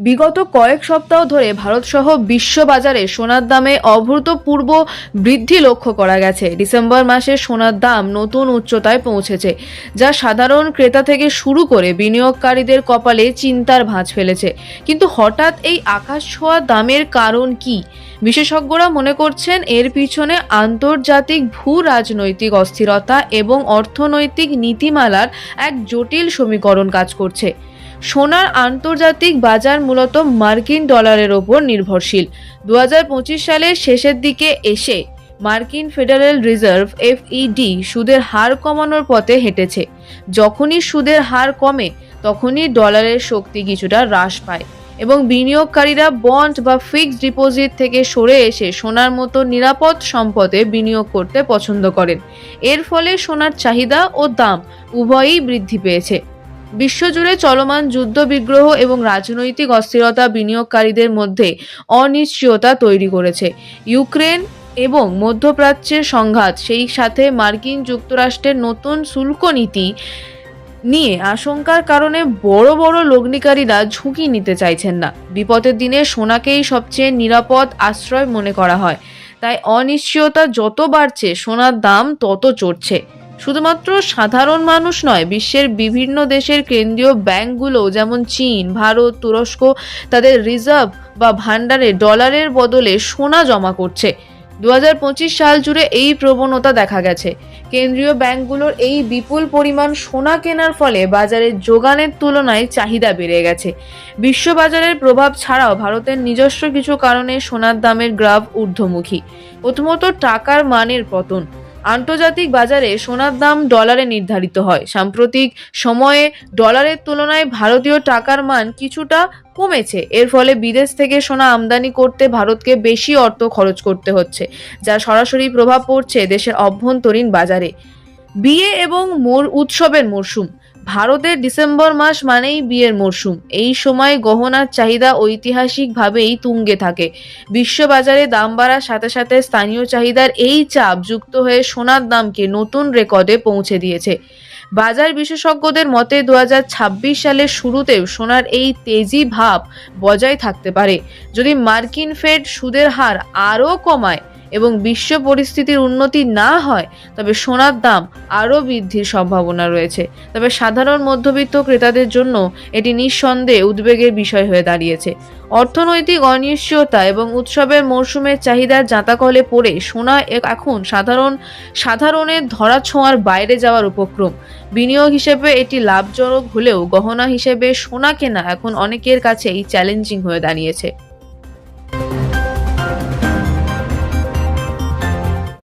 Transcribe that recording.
বিগত কয়েক সপ্তাহ ধরে ভারতসহ বিশ্ব বাজারে সোনার দামে অভূতপূর্ব বৃদ্ধি লক্ষ্য করা গেছে। ডিসেম্বর মাসে সোনার দাম নতুন উচ্চতায় পৌঁছেছে, যা সাধারণ ক্রেতা থেকে শুরু করে বিনিয়োগকারীদের কপালে চিন্তার ভাঁজ ফেলেছে। কিন্তু হঠাৎ এই আকাশ ছোঁয়া দামের কারণ কি? বিশেষজ্ঞরা মনে করছেন এর পিছনে আন্তর্জাতিক ভূ রাজনৈতিক অস্থিরতা এবং অর্থনৈতিক নীতিমালার এক জটিল সমীকরণ কাজ করছে। সোনার আন্তর্জাতিক বাজার মূলত মার্কিন ডলারের ওপর নির্ভরশীল। দু হাজার পঁচিশ সালের শেষের দিকে এসে মার্কিন ফেডারেল রিজার্ভ এফইডি সুদের হার কমানোর পথে হেঁটেছে। যখনই সুদের হার কমে, তখনই ডলারের শক্তি কিছুটা হ্রাস পায় এবং বিনিয়োগকারীরা বন্ড বা ফিক্সড ডিপোজিট থেকে সরে এসে সোনার মতো নিরাপদ সম্পদে বিনিয়োগ করতে পছন্দ করেন। এর ফলে সোনার চাহিদা ও দাম উভয়ই বৃদ্ধি পেয়েছে। বিশ্বজুড়ে চলমান যুদ্ধ বিগ্রহ এবং রাজনৈতিক অস্থিরতা বিনিয়োগকারীদের মধ্যে অনিশ্চয়তা তৈরি করেছে। ইউক্রেন এবং মধ্যপ্রাচ্যের সংঘাত, সেই সাথে মার্কিন যুক্তরাষ্ট্রের নতুন শুল্ক নীতি নিয়ে আশঙ্কার কারণে বড় বড় লগ্নিকারীরা ঝুঁকি নিতে চাইছেন না। বিপদের দিনে সোনাকেই সবচেয়ে নিরাপদ আশ্রয় মনে করা হয়। তাই অনিশ্চয়তা যত বাড়ছে, সোনার দাম তত চড়ছে। শুধুমাত্র সাধারণ মানুষ নয়, বিশ্বের বিভিন্ন দেশের কেন্দ্রীয় ব্যাংকগুলো যেমন চীন, ভারত, তুরস্ক, তাদের রিজার্ভ বা ভান্ডারে ডলারের বদলে সোনা জমা করছে। দু হাজার পঁচিশ সাল জুড়ে এই প্রবণতা দেখা গেছে। কেন্দ্রীয় ব্যাংকগুলোর এই বিপুল পরিমাণ সোনা কেনার ফলে বাজারের যোগানের তুলনায় চাহিদা বেড়ে গেছে। বিশ্ববাজারের প্রভাব ছাড়াও ভারতের নিজস্ব কিছু কারণে সোনার দামের গ্রাফ ঊর্ধ্বমুখী। প্রথমত টাকার মানের পতন। আন্তর্জাতিক বাজারে সোনার দাম ডলারে নির্ধারিত হয়। সাম্প্রতিক সময়ে ডলারের তুলনায় ভারতীয় টাকার মান কিছুটা কমেছে। এর ফলে বিদেশ থেকে সোনা আমদানি করতে ভারতকে বেশি অর্থ খরচ করতে হচ্ছে, যা সরাসরি প্রভাব পড়ছে দেশের অভ্যন্তরীণ বাজারে। বিয়ে এবং মোর উৎসবের মরশুম। ভারতের ডিসেম্বর মাস মানেই বিয়ের মরশুম। এই সময় গহনার চাহিদা ঐতিহাসিকভাবেই তুঙ্গে থাকে। বিশ্ববাজারে দাম বাড়ার সাথে সাথে স্থানীয় চাহিদার এই চাপ যুক্ত হয়ে সোনার দামকে নতুন রেকর্ডে পৌঁছে দিয়েছে। বাজার বিশেষজ্ঞদের মতে দু হাজার ছাব্বিশ সালের শুরুতেও সোনার এই তেজি ভাব বজায় থাকতে পারে। যদি মার্কিন ফেড সুদের হার আরও কমায় এবং বিশ্ব পরিস্থিতির উন্নতি না হয়, তবে সোনার দাম আরও বৃদ্ধির সম্ভাবনা রয়েছে। তবে সাধারণ মধ্যবিত্ত ক্রেতাদের জন্য এটি নিঃসন্দেহে উদ্বেগের বিষয় হয়ে দাঁড়িয়েছে। অর্থনৈতিক অনিশ্চয়তা এবং উৎসবের মরশুমের চাহিদার জাঁতাকলে পড়ে সোনা এখন সাধারণ, সাধারণের ধরা ছোঁয়ার বাইরে যাওয়ার উপক্রম। বিনিয়োগ হিসেবে এটি লাভজনক হলেও গহনা হিসেবে সোনা কেনা এখন অনেকের কাছেই চ্যালেঞ্জিং হয়ে দাঁড়িয়েছে।